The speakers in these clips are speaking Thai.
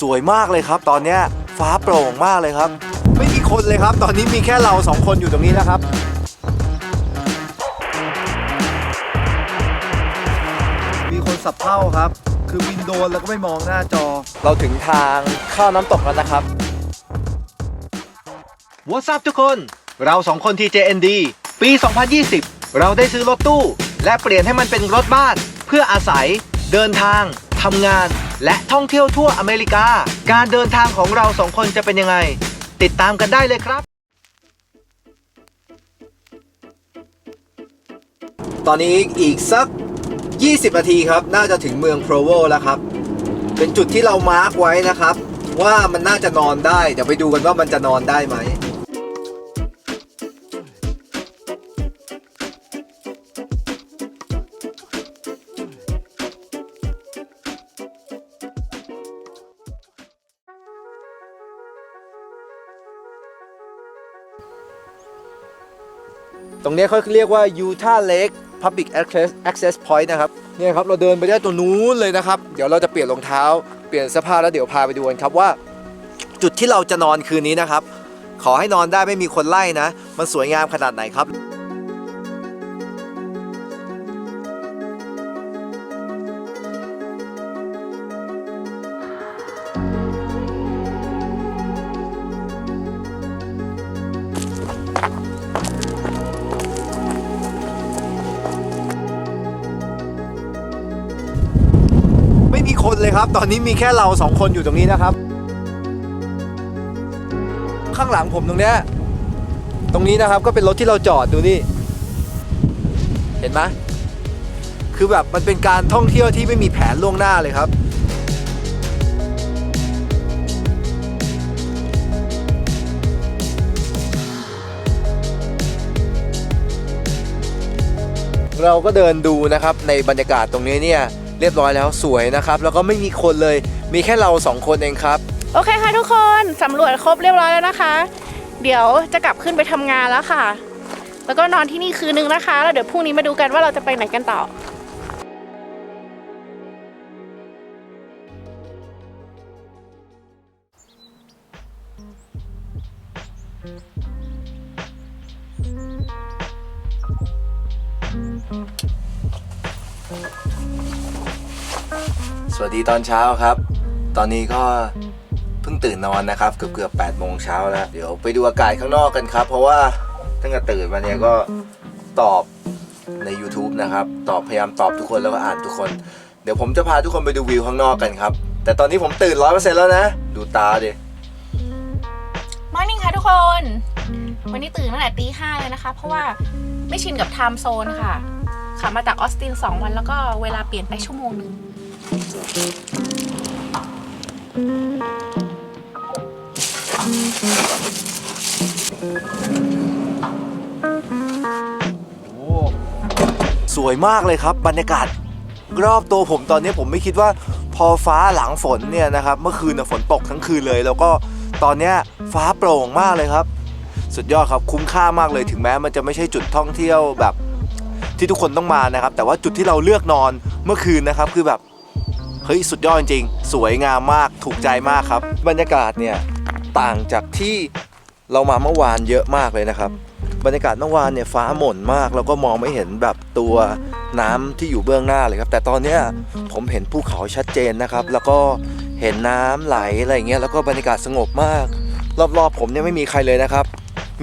สวยมากเลยครับ ตอนเนี้ยฟ้าโปร่งมากเลยครับ ไม่มีคนเลยครับ ตอนนี้มีแค่เราสองคนอยู่ตรงนี้นะครับ มีคนสับเท่าครับ คือวินโดนแล้วก็ไม่มองหน้าจอ เราถึงทางเข้าน้ำตกแล้วนะครับ What's up ทุกคน เราสองคน TJND ปี 2020 เราได้ซื้อรถตู้ และเปลี่ยนให้มันเป็นรถบ้าน เพื่ออาศัย เดินทางทำงานและท่องเที่ยวทั่วอเมริกา การเดินทางของเราสองคนจะเป็นยังไง ติดตามกันได้เลยครับ ตอนนี้อีกสัก 20 นาทีครับ น่าจะถึงเมืองโพรโวแล้วครับ เป็นจุดที่เรามาร์กไว้นะครับ ว่ามันน่าจะนอนได้ เดี๋ยวไปดูกันว่ามันจะนอนได้ไหม งนี้เขาเรียกว่า Utah Lake Public Access Access Point นะครับเนี่ยครับเราเดินไปได้ตัวนู้นเลยนะครับ เดี๋ยวเราจะเปลี่ยนรองเท้า เปลี่ยนเสื้อผ้าแล้วเดี๋ยวพาไปดูกันครับว่า จุดที่เราจะนอนคืนนี้นะครับ ขอให้นอนได้ไม่มีคนไล่นะ มันสวยงามขนาดไหนครับ ครับ ตอนนี้มีแค่เราสองคนอยู่ตรงนี้นะครับ ข้างหลังผมตรงเนี้ยตรงนี้นะครับก็เป็นรถที่เราจอดดูนี่ เห็นไหมคือแบบมันเป็นการท่องเที่ยวที่ไม่มีแผนล่วงหน้าเลยครับ เราก็เดินดูนะครับในบรรยากาศตรงนี้เนี่ย รียบร้อยแล้วสวยนะครับ แล้วก็ไม่มีคนเลยมีแค่เราสองคนเองครับ โอเคค่ะทุกคนสำรวจครบเรียบร้อยแล้วนะคะ เดี๋ยวจะกลับขึ้นไปทำงานแล้วค่ะ แล้วก็นอนที่นี่คืนนึงนะคะ แล้วเดี๋ยวพรุ่งนี้มาดูกันว่าเราจะไปไหนกันต่อ สวัสดีตอนเช้าครับ ตอนนี้ก็เพิ่งตื่นนอนนะครับ เกือบเกือบแปดโมงเช้าแล้ว เดี๋ยวไปดูอากาศข้างนอกกันครับ เพราะว่าตั้งแต่ตื่นมาเนี่ยก็ตอบใน YouTube นะครับ ตอบพยายามตอบทุกคนแล้วก็อ่านทุกคน เดี๋ยวผมจะพาทุกคนไปดูวิวข้างนอกกันครับ แต่ตอนนี้ผมตื่นร้อยเปอร์เซ็นต์แล้วนะ ดูตาดิมอร์นิ่งค่ะทุกคน วันนี้ตื่นตั้งแต่ตีห้าเลยนะคะ เพราะว่าไม่ชินกับไทม์โซนค่ะขับมาจากออสติน 2 วันแล้วก็เวลาเปลี่ยนไปชั่วโมงหนึ่ง สวยมากเลยครับบรรยากาศรอบตัวผมตอนนี้ผมไม่คิดว่าพอฟ้าหลังฝนเนี่ยนะครับเมื่อคืนนะฝนตกทั้งคืนเลย แล้วก็ตอนนี้ฟ้าโปร่งมากเลยครับ สุดยอดครับคุ้มค่ามากเลยถึงแม้มันจะไม่ใช่จุดท่องเที่ยวแบบที่ทุกคนต้องมานะครับ แต่ว่าจุดที่เราเลือกนอนเมื่อคืนนะครับคือแบบ เฮ้ยสุดยอดจริงๆสวยงามมากถูกใจมากครับ บรรยากาศเนี่ยต่างจากที่เรามาเมื่อวานเยอะมากเลยนะครับ บรรยากาศเมื่อวานเนี่ยฟ้าหม่นมากแล้วก็มองไม่เห็นแบบตัวน้ำที่อยู่เบื้องหน้าเลยครับ แต่ตอนเนี้ยผมเห็นภูเขาชัดเจนนะครับ แล้วก็เห็นน้ำไหลอะไรอย่างเงี้ยแล้วก็บรรยากาศสงบมาก รอบๆ ผมเนี่ยไม่มีใครเลยนะครับ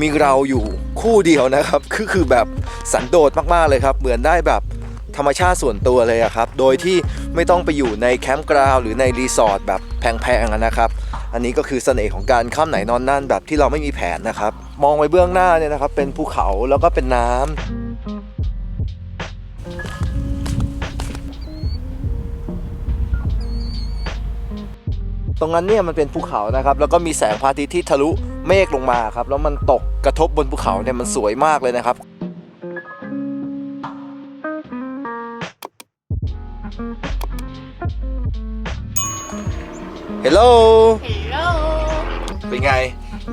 มีเราอยู่คู่เดียวนะครับคือคือแบบสันโดษมากๆเลยครับ เหมือนได้แบบ ธรรมชาติส่วนตัวเลยอะครับ โดยที่ไม่ต้องไปอยู่ในแคมป์กราวหรือในรีสอร์ทแบบแพงๆนะครับ อันนี้ก็คือเสน่ห์ของการข้ามไหนนอนนั่นแบบที่เราไม่มีแผนนะครับ มองไปเบื้องหน้าเนี่ยนะครับ เป็นภูเขาแล้วก็เป็นน้ำตรงนั้นเนี่ยมันเป็นภูเขานะครับแล้วก็มีแสงพระอาทิตย์ที่ทะลุเมฆลงมาครับแล้วมันตกกระทบบนภูเขาเนี่ยมันสวยมากเลยนะครับ ฮลโหลฮลโหล เป็นไง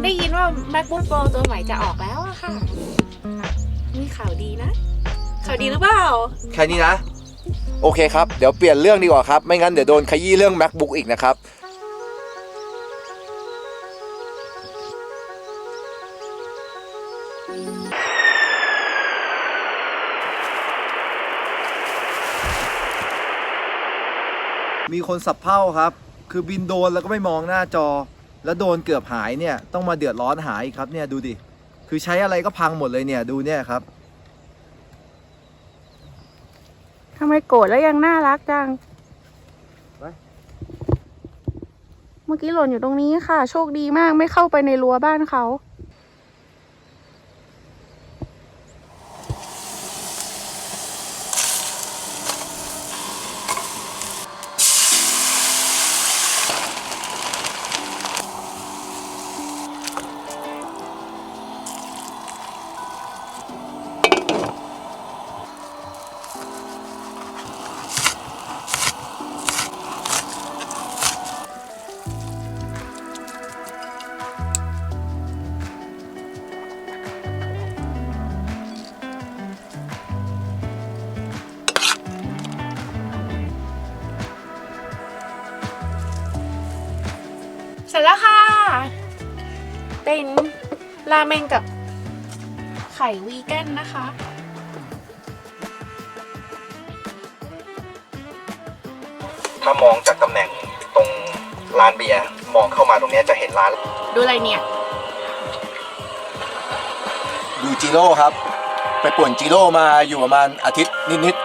ได้ยินว่า MacBook Pro ตัวใหม่จะออกแล้วค่ะ มีข่าวดีนะ ข่าวดีหรือเปล่า แค่นี้นะ โอเคครับ เดี๋ยวเปลี่ยนเรื่องดีกว่าครับ ไม่งั้นเดี๋ยวโดนขยี้เรื่อง MacBook อีกนะครับ มีคนสับเพ่าครับ คือบินโดนแล้วก็ไม่มองหน้าจอ แล้วโดนเกือบหายเนี่ยต้องมาเดือดร้อนหายอีกครับเนี่ยดูดิ คือใช้อะไรก็พังหมดเลยเนี่ยดูเนี่ยครับทำไมโกรธแล้วยังน่ารักจังไปเมื่อกี้หล่นอยู่ตรงนี้ค่ะ โชคดีมากไม่เข้าไปในรั้วบ้านเขา เมงกับไข่วีแกนนะคะ ถ้ามองจากตำแหน่งตรงร้านเบียร์มองเข้ามาตรงเนี้ยจะเห็นร้าน ดูอะไรเนี่ย ดูจิโร่ครับ ไปป่วนจิโร่มาอยู่ประมาณอาทิตย์นิดๆ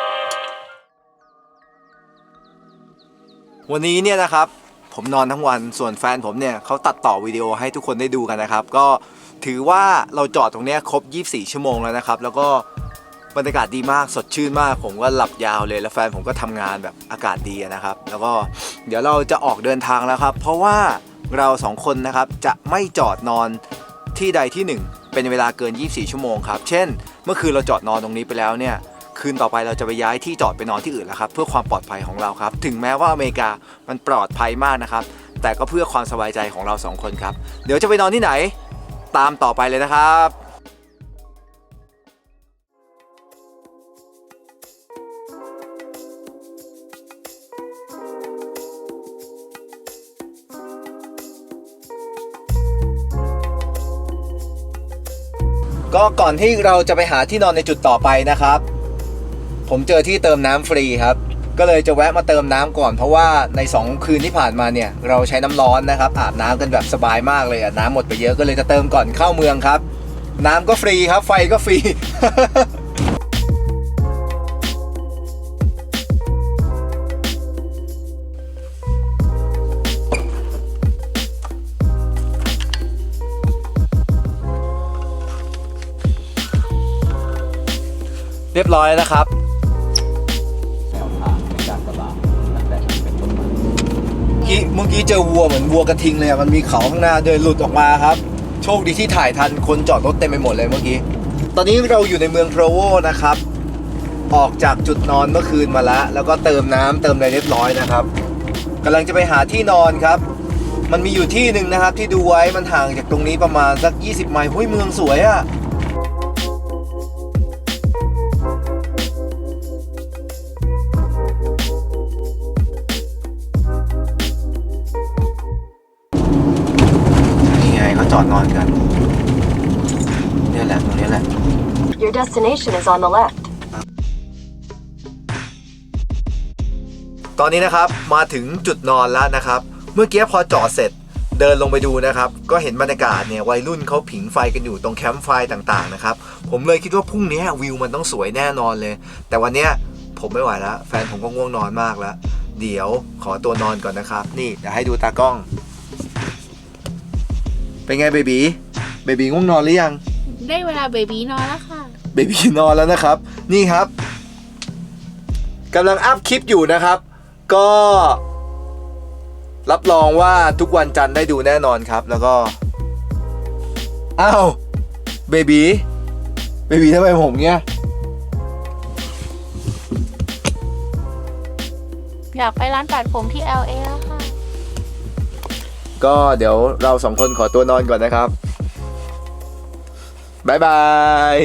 วันนี้เนี่ยนะครับ ผมนอนทั้งวันส่วนแฟนผมเนี่ยเขาตัดต่อวิดีโอให้ทุกคนได้ดูกันนะครับ ก็ ถือว่าเราจอดตรงนี้ครบ 24 ชั่วโมงแล้วนะครับ แล้วก็บรรยากาศดีมากสดชื่นมาก ผมก็หลับยาวเลยแล้วแฟนผมก็ทำงานแบบอากาศดีนะครับ แล้วก็เดี๋ยวเราจะออกเดินทางแล้วครับ เพราะว่าเราสองคนนะครับจะไม่จอดนอนที่ใดที่หนึ่งเป็นเวลาเกิน 24 ชั่วโมงครับ เช่น เมื่อคืนเราจอดนอนตรงนี้ไปแล้วเนี่ย คืนต่อไปเราจะไปย้ายที่จอดไปนอนที่อื่นแล้วครับ เพื่อความปลอดภัยของเราครับ ถึงแม้ว่าอเมริกามันปลอดภัยมากนะครับ แต่ก็เพื่อความสบายใจของเราสองคนครับ เดี๋ยวจะไปนอนที่ไหน ตามต่อไปเลยนะครับก็ก่อนที่เราจะไปหาที่นอนในจุดต่อไปนะครับ ผมเจอที่เติมน้ำฟรีครับ ก็เลยจะแวะมาเติมน้ำก่อนเพราะว่าใน 2 คืนที่ผ่านมาเนี่ยเราใช้น้ำร้อนนะครับอาบน้ำกันแบบสบายมากเลยอะน้ำหมดไปเยอะก็เลยจะเติมก่อนเข้าเมืองครับ น้ำก็ฟรีครับไฟก็ฟรีเรียบร้อยนะครับ กี้เมื่อกี้เจอวัวเหมือนวัวกระทิงเลยอะมันมีเขาข้างหน้าเดินหลุดออกมาครับ โชคดีที่ถ่ายทันคนจอดรถเต็มไปหมดเลยเมื่อกี้ ตอนนี้เราอยู่ในเมืองโพรโวนะครับ ออกจากจุดนอนเมื่อคืนมาแล้วแล้วก็เติมน้ำเติมอะไรเรียบร้อยนะครับกำลังจะไปหาที่นอนครับ มันมีอยู่ที่หนึ่งนะครับที่ดูไว้มันห่างจากตรงนี้ประมาณสัก 20 ไมล์เฮ้ยเมืองสวยอะ อดนอนกันเนี่ยแหละตรงนี้แหละ Your destination is on the left. ตอนนี้นะครับมาถึงจุดนอนแล้วนะครับ เมื่อกี้พอจอดเสร็จเดินลงไปดูนะครับ ก็เห็นบรรยากาศเนี่ยวัยรุ่นเขาผิงไฟกันอยู่ตรงแคมป์ไฟต่างๆนะครับ ผมเลยคิดว่าพรุ่งนี้วิวมันต้องสวยแน่นอนเลย แต่วันเนี้ยผมไม่ไหวแล้ว แฟนผมก็ง่วงนอนมากแล้ว เดี๋ยวขอตัวนอนก่อนนะครับ นี่เดี๋ยวให้ดูตากล้อง เป็นไงเบบีเบบีง่วงนอนหรือยัง ได้เวลาเบบีนอนแล้วค่ะ เบบีนอนแล้วนะครับ นี่ครับกำลังอัพคลิปอยู่นะครับ ก็ รับรองว่าทุกวันจันทร์ได้ดูแน่นอนครับ แล้วก็อ้าวเบบีเบบีทำไมผมเงี้ยอยากไปร้านตัดผมที่ LA แล้วค่ะ ก็เดี๋ยวเราสองคนขอตัวนอนก่อนนะครับบายบาย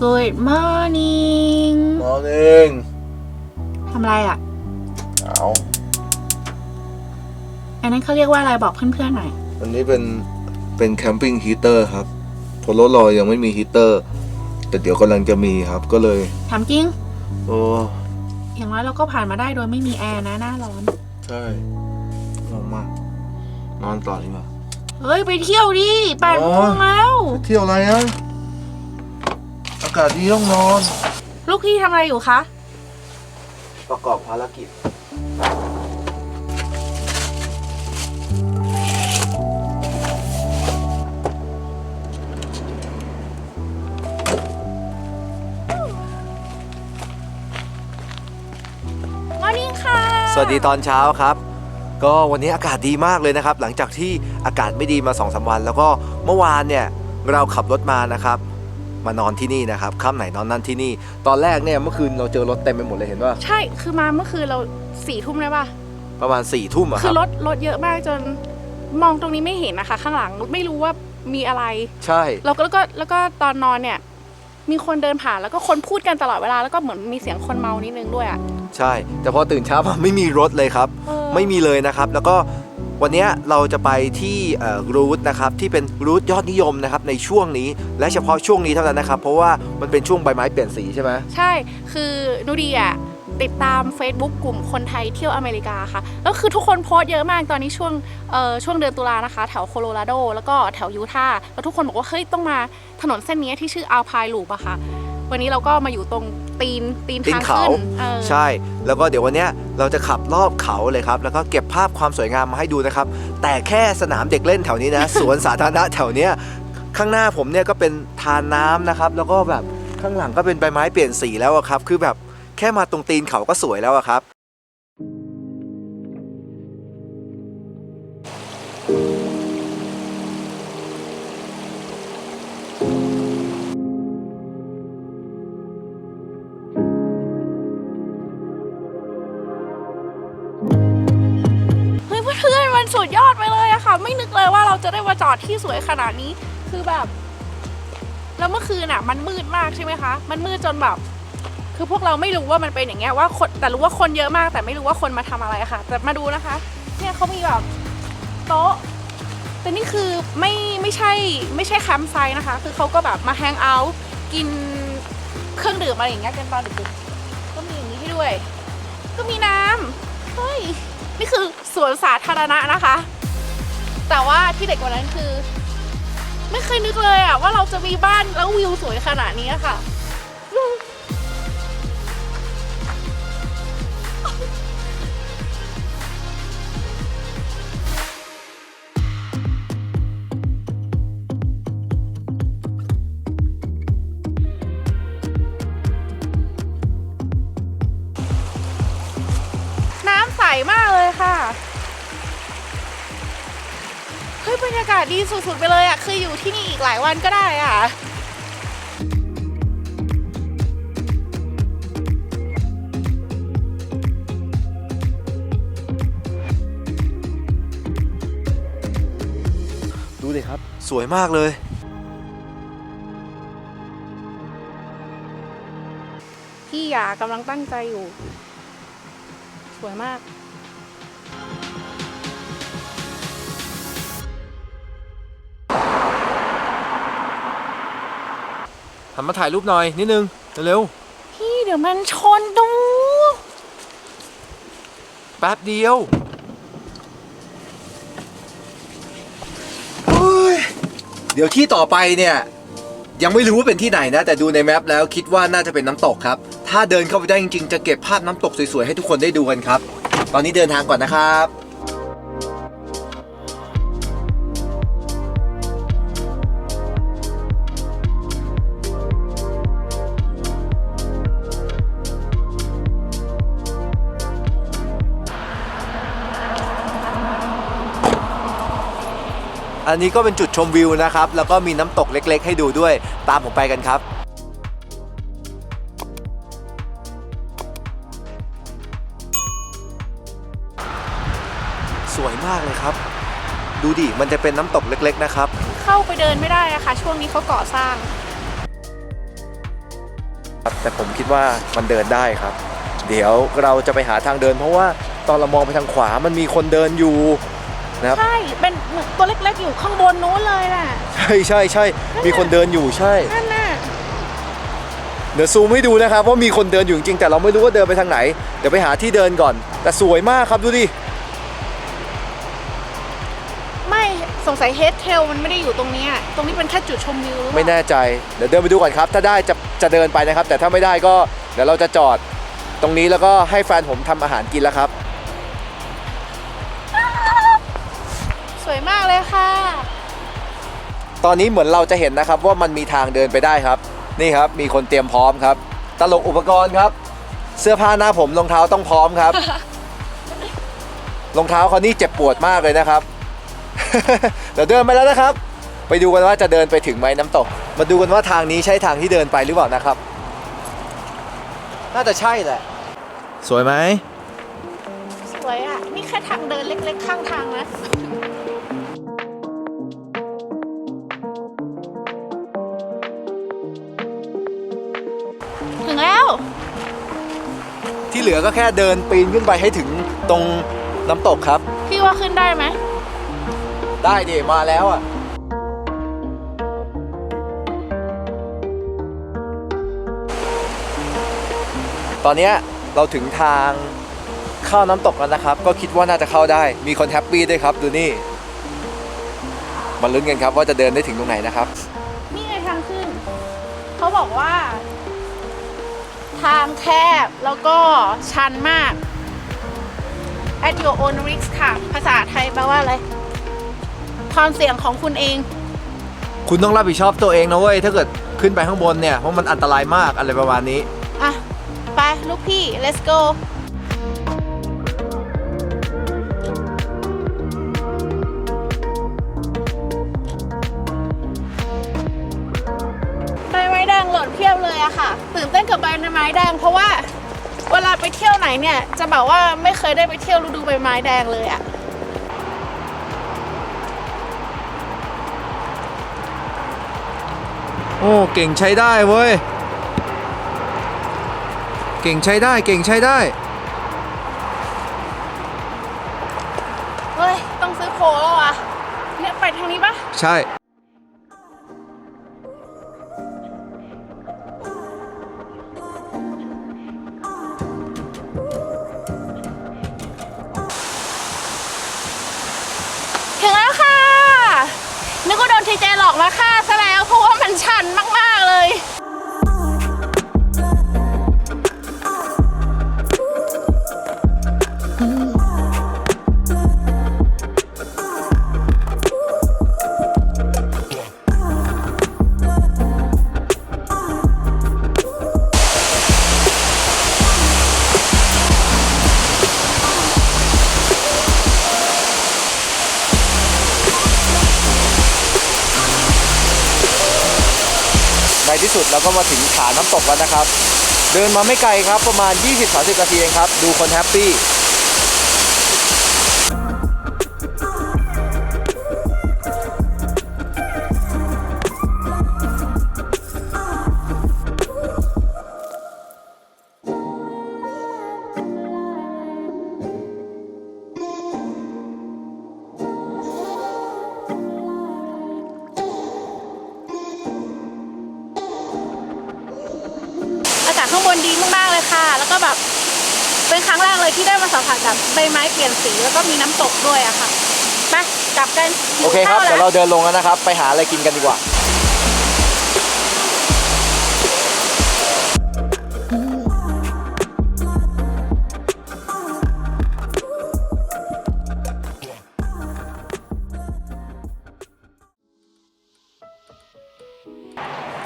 Good morning มอร์นิ่งทำอะไรอะออันนั้นเขาเรียกว่าอะไรบอกเพื่อนๆหน่อยอันนี้เป็นเป็นแคมปิ้งฮีเตอร์ครับเพราะรถเรายังไม่มีฮีเตอร์ แต่เดี๋ยวกำลังจะมีครับก็เลย ถามจริง โอ้อย่างน้อยเราก็ผ่านมาได้โดยไม่มีแอร์นะหน้าร้อน ใช่งงมากนอนต่อดีกว่า เฮ้ย ไปเที่ยวดิแปดอ๋โมองแล้ว เที่ยวอะไรอะอากาศดีต้องนอน ลูกพี่ทำอะไรอยู่คะ ประกอบภารกิจ สวัสดีตอนเช้าครับ ก็วันนี้อากาศดีมากเลยนะครับ หลังจากที่อากาศไม่ดีมา2อสวัน แล้วก็เมื่อวานเนี่ยเราขับรถมานะครับ มานอนที่นี่นะครับค่ำไหนนอนนั่นที่นี่ ตอนแรกเนี่ยเมื่อคืนเราเจอรถเต็มไปหมดเลยเห็นว่าใช่คือมาเมื่อคืนเราสี่ทุ่มเลยป่ะประมาณ4ี่ทุ่มอะคคือรับรถรถเยอะมากจนมองตรงนี้ไม่เห็นนะคะ ข้างหลังไม่รู้ว่ามีอะไร ใช่ แล้วก็แล้วก็แล้วก็ตอนนอนเนี่ย มีคนเดินผ่านแล้วก็คนพูดกันตลอดเวลาแล้วก็เหมือนมีเสียงคนเมานิดนึงด้วยอะ ใช่ แต่พอตื่นเช้ามาไม่มีรถเลยครับเออไม่มีเลยนะครับ แล้วก็วันเนี้ยเราจะไปที่รูทนะครับที่เป็นรูทยอดนิยมนะครับในช่วงนี้และเฉพาะช่วงนี้เท่านั้นนะครับ เพราะว่ามันเป็นช่วงใบไม้เปลี่ยนสีใช่ไหมใช่ คือนูดีอะติดตาม Facebook กลุ่มคนไทยเที่ยวอเมริกาค่ะแล้วคือทุกคนโพสต์เยอะมากตอนนี้ช่วงเอ่อช่วงเดือนตุลานะคะ แถวโคโลราโด แล้วก็แถวยูทาห์แล้วทุกคนบอกว่าเฮ้ยต้องมาถนนเส้นนี้ที่ชื่ออัลพายลูปอะค่ะ วันนี้เราก็มาอยู่ตรงตีนตีนตีนทางเขาขึ้นเออใช่ แล้วก็เดี๋ยววันเนี้ยเราจะขับรอบเขาเลยครับ แล้วก็เก็บภาพความสวยงามมาให้ดูนะครับ แต่แค่สนามเด็กเล่นแถวนี้นะ สวนสาธารณะแถวเนี้ยข้างหน้าผมเนี่ยก็เป็นทานน้ำนะครับ แล้วก็แบบข้างหลังก็เป็นใบไม้เปลี่ยนสีแล้วอะครับ คือแบบแค่มาตรงตีนเขาก็สวยแล้วอะครับ ดยอดไปเลยอะค่ะ ไม่นึกเลยว่าเราจะได้มาจอดที่สวยขนาดนี้ คือแบบ แล้วเมื่อคืนอะมันมืดมากใช่ไหมคะ มันมืดจนแบบ คือพวกเราไม่รู้ว่ามันเป็นอย่างเงี้ยว่าคนแต่รู้ว่าคนเยอะมาก แต่ไม่รู้ว่าคนมาทำอะไรอะค่ะ แต่มาดูนะคะ เนี่ยเขามีแบบโต๊ะแต่นี่คือไม่ไม่ใช่ไม่ใช่แคมป์ไซต์นะคะ คือเขาก็แบบมาแฮงเอาท์กินเครื่องดื่มอะไรอย่างเงี้ยกันตอนดึกๆก็มีอย่างนี้ให้ด้วย ก็มีน้ำเฮ้ย นี่คือสวนสาธารณะนะคะ แต่ว่าที่เด็กกว่านั้นคือ ไม่เคยนึกเลยอะว่าเราจะมีบ้านแล้ววิวสวยขนาดนี้ค่ะ ศดีสุดๆไปเลยอะ คืออยู่ที่นี่อีกหลายวันก็ได้อะดูดิครับ สวยมากเลย พี่หยากำลังตั้งใจอยู่ สวยมาก หันมาถ่ายรูปหน่อยนิดนึงเร็วพี่เดี๋ยวมันชนดูๆแป๊บเดียวเฮ้ยเดี๋ยวที่ต่อไปเนี่ย ยังไม่รู้ว่าเป็นที่ไหนนะ แต่ดูในแมปแล้วคิดว่าน่าจะเป็นน้ำตกครับ ถ้าเดินเข้าไปได้จริงๆ จะเก็บภาพน้ำตกสวยๆ ให้ทุกคนได้ดูกันครับ ตอนนี้เดินทางก่อนนะครับ อันนี้ก็เป็นจุดชมวิวนะครับ แล้วก็มีน้ำตกเล็กๆ ให้ดูด้วยตามผมไปกันครับสวยมากเลยครับ ดูดิ มันจะเป็นน้ำตกเล็กๆนะครับ เข้าไปเดินไม่ได้อะค่ะ ช่วงนี้เขาก่อสร้าง แต่ผมคิดว่ามันเดินได้ครับ เดี๋ยวเราจะไปหาทางเดิน เพราะว่าตอนเรามองไปทางขวามันมีคนเดินอยู่ นะครับ ใช่ เป็นตัวเล็กๆอยู่ข้างบนนู้นเลยน่ะ ใช่ใช่ใช่มีคนเดินอยู่ใช่ นั่นน่ะ เดี๋ยวซูมให้ดูนะครับว่ามีคนเดินอยู่จริงๆแต่เราไม่รู้ว่าเดินไปทางไหน เดี๋ยวไปหาที่เดินก่อน แต่สวยมากครับดูดิ ไม่สงสัยเฮดเทลมันไม่ได้อยู่ตรงเนี้ยตรงนี้เป็นแค่จุดชมวิวหรือเปล่าไม่แน่ใจ เดี๋ยวเดินไปดูก่อนครับ ถ้าได้จะจะเดินไปนะครับ แต่ถ้าไม่ได้ก็เดี๋ยวเราจะจอดตรงนี้แล้วก็ให้แฟนผมทำอาหารกินแล้วครับ สวยมากเลยค่ะ ตอนนี้เหมือนเราจะเห็นนะครับว่ามันมีทางเดินไปได้ครับ นี่ครับมีคนเตรียมพร้อมครับ ตลกอุปกรณ์ครับ เสื้อผ้าหน้าผมรองเท้าต้องพร้อมครับ รองเท้าเขานี่เจ็บปวดมากเลยนะครับ เดี๋ยวเดินไปแล้วนะครับ ไปดูกันว่าจะเดินไปถึงไหมน้ำตก มาดูกันว่าทางนี้ใช่ทางที่เดินไปหรือเปล่านะครับ น่าจะใช่แหละ สวยไหมสวยอะ นี่แค่ทางเดินเล็กๆ ข้างทางนะ ที่เหลือก็แค่เดินปีนขึ้นไปให้ถึงตรงน้ำตกครับ พี่ว่าขึ้นได้ไหม ได้ดิมาแล้วอะตอนเนี้ยเราถึงทางเข้าน้ำตกแล้วนะครับ ก็คิดว่าน่าจะเข้าได้มีคนแฮปปี้ด้วยครับดูนี่มาลุ้นกันครับว่าจะเดินได้ถึงตรงไหนนะครับ นี่ไงทางขึ้น เขาบอกว่า ทางแคบแล้วก็ชันมาก at your own risk ค่ะ ภาษาไทยแปลว่าอะไร ความเสี่ยงของคุณเอง คุณต้องรับผิดชอบตัวเองนะเว้ย ถ้าเกิดขึ้นไปข้างบนเนี่ย เพราะมันอันตรายมากอะไรประมาณนี้ อะ ไป ลูกพี่ let's go อะค่ะ ตื่นเต้นกับใบไม้แดง เพราะว่าเวลาไปเที่ยวไหนเนี่ย จะบอกว่าไม่เคยได้ไปเที่ยวฤดูใบไม้แดงเลยอะโอ้เก่งใช้ได้เว้ย เก่งใช้ได้เก่งใช้ได้ เฮ้ย ต้องซื้อโพลแล้วอะเนี่ยไปทางนี้ปะใช่ เจหลอกมาฆ่าซะแล้วเพราะว่ามันชันมากๆเลย ก็มาถึงฐานน้ำตกแล้วนะครับ เดินมาไม่ไกลครับประมาณ 20-30นาทีเองครับ ดูคนแฮปปี้ เปลี่ยนสีแล้วก็มีน้ำตกด้วยอะค่ะไปกลับกันหิวโอเคครับข้าวเดี๋ยวแล้เราวเดินลงแล้วนะครับ ไปหาอะไรกินกันดีกว่า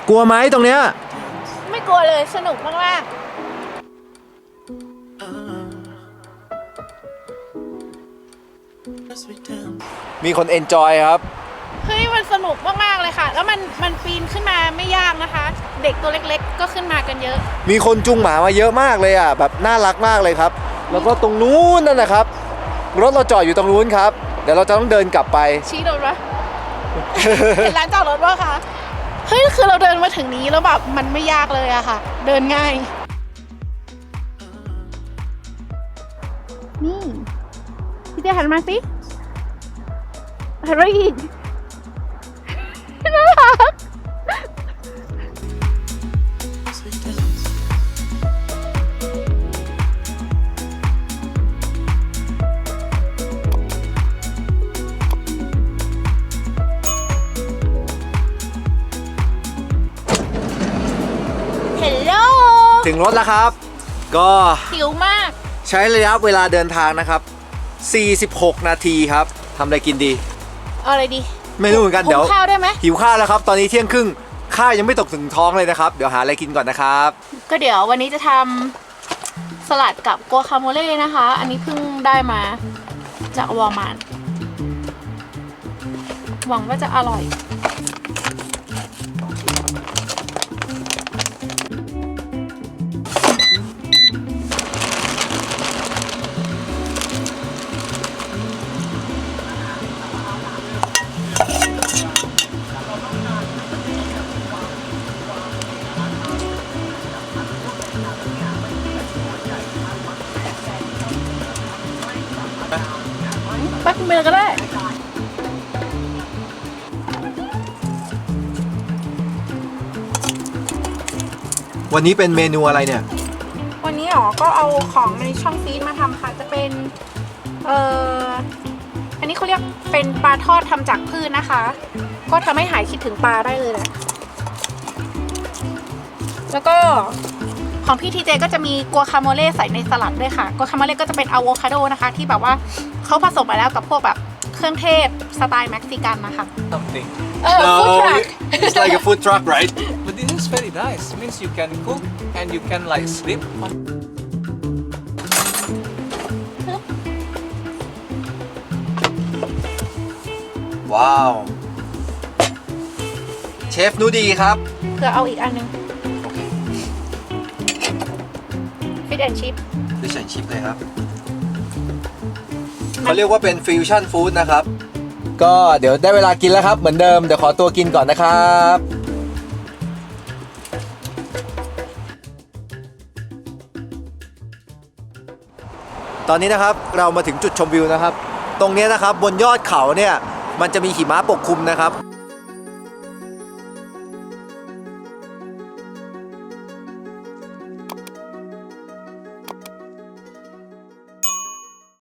กลัวไหมตรงเนี้ย ไม่กลัวเลยสนุกมาก มีคนเอนจอยครับๆเฮ้ยมันสนุกมากๆเลยค่ะ แล้วมันมันปีนขึ้นมาไม่ยากนะคะ เด็กตัวเล็กๆ ก็ขึ้นมากันเยอะ มีคนจุงหมามาเยอะมากเลยอะแบบน่ารักมากเลยครับ แล้วก็ตรงนู้นนั่นนะครับ รถเราจอดอยู่ตรงนู้นครับ เดี๋ยวเราจะต้องเดินกลับไป ชี้โดนปะ เห็นร้านจอดรถปะคะเฮ้ยคือเราเดินมาถึงนี้แล้วแบบมันไม่ยากเลยอะค่ะ เดินง่าย นี่พี่เจหันมาสิ อะไรอีกน่ารักเฮลโลถึงรถแล้วครับ ก็หิวมาก ใช้ระยะเวลาเดินทางนะครับ 46 นาทีครับทำอะไรกินดี เอาอะไรดีไม่รู้เหมือนกันหุเดี๋ยวงข้าวได้ไหมหิวข้าวแล้วครับ ตอนนี้เที่ยงครึ่งข้าวยังไม่ตกถึงท้องเลยนะครับ เดี๋ยวหาอะไรกินก่อนนะครับ ก็เดี๋ยววันนี้จะทำสลัดกับกัวคาโมเล่นะคะ อันนี้เพิ่งได้มาจากวอลมาร์ทหวังว่าจะอร่อย แป๊บนึงก็ได้ วันนี้เป็นเมนูอะไรเนี่ย วันนี้อ๋อก็เอาของในช่องฟีดมาทำค่ะ จะเป็น เอ่อ อันนี้เขาเรียกเป็นปลาทอดทำจากพืชนะคะ ก็ทำให้หายคิดถึงปลาได้เลยแหละ แล้วก็ ของพี่ทีเจก็จะมีกัวคาโมเล่ใส่ในสลัดด้วยค่ะ กัวคาโมเล่ก็จะเป็นอะโวคาโดนะคะ ที่แบบว่าเขาผสมมาแล้วกับพวกแบบเครื่องเทศสไตล์เม็กซิกันนะคะ something. เออฟู้ดทรัค it's like a food truck right But this is very nice. Means you can cook and you can like sleep on ว้าว เชฟนูดีครับเผื่อเอาอีกอันหนึง แอนชิพดิฉันชิปเลยครับเขาเรียกว่าเป็นฟิวชั่นฟู้ดนะครับ ก็เดี๋ยวได้เวลากินแล้วครับ เหมือนเดิม เดี๋ยวขอตัวกินก่อนนะครับตอนนี้นะครับเรามาถึงจุดชมวิวนะครับ ตรงเนี้ยนะครับบนยอดเขาเนี่ยมันจะมีหิมะปกคลุมนะครับ